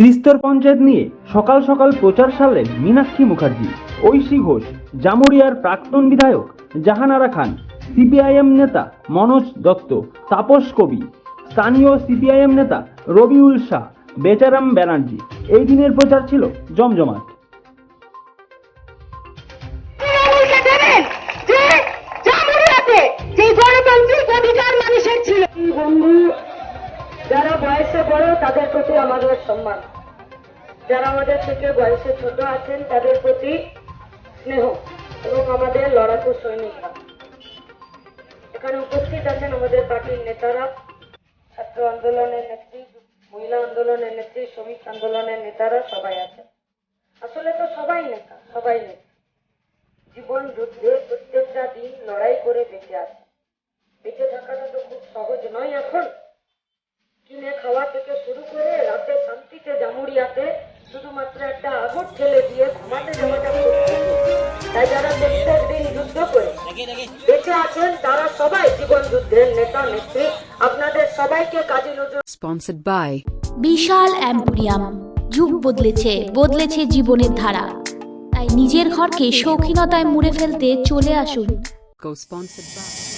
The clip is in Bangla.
ত্রিস্তর পঞ্চায়েত নিয়ে সকাল সকাল প্রচার সারলেন মীনাক্ষী মুখার্জি, ঐশী ঘোষ, জামুরিয়ার প্রাক্তন বিধায়ক জাহানারা খান, সিপিআইএম নেতা মনোজ দত্ত, তাপস কবি, স্থানীয় সিপিআইএম নেতা রবিউল শাহ, বেচারাম ব্যানার্জি। এই দিনের প্রচার ছিল জমজমাট। বয়সে বড়, তাদের প্রতি আমাদের সম্মান। যারা আমাদের থেকে বয়সে ছোট আছেন, তাদের প্রতি স্নেহ এবং আমাদের লড়াকু সৈনিকরা এখানে উপস্থিত আছেন আমাদের পার্টির নেতারা, ছাত্র আন্দোলনের নেত্রী, মহিলা আন্দোলনের নেত্রী, শ্রমিক আন্দোলনের নেতারা সবাই আছেন। আসলে তো সবাই নেতা সবাই নেতা। জীবন, যুদ্ধে, প্রত্যেকটা দিন লড়াই করে বেঁচে আছে। বেঁচে থাকাটা তো খুব সহজ নয় এখন কিনে খাওয়া থেকে শুরু করে রাতে জামুরিয়াতে শুধুমাত্র একটা আগর ঠেলে দিয়ে ঘুমাতে যাওয়াটা খুব তাই যারা প্রত্যেক দিন যুদ্ধ করে বেঁচে আছেন তারা সবাই জীবন যুদ্ধের নেতা নেত্রী। আপনাদের সবাইকে কাজী নজরুল sponsored by বিশাল অ্যাম্পোরিয়াম। যুগ বদলেছে বদলেছে জীবনের ধারা। তাই নিজের ঘরকে শৌখিনতায় মুড়ে ফেলতে চলে আসুন। Co-sponsored by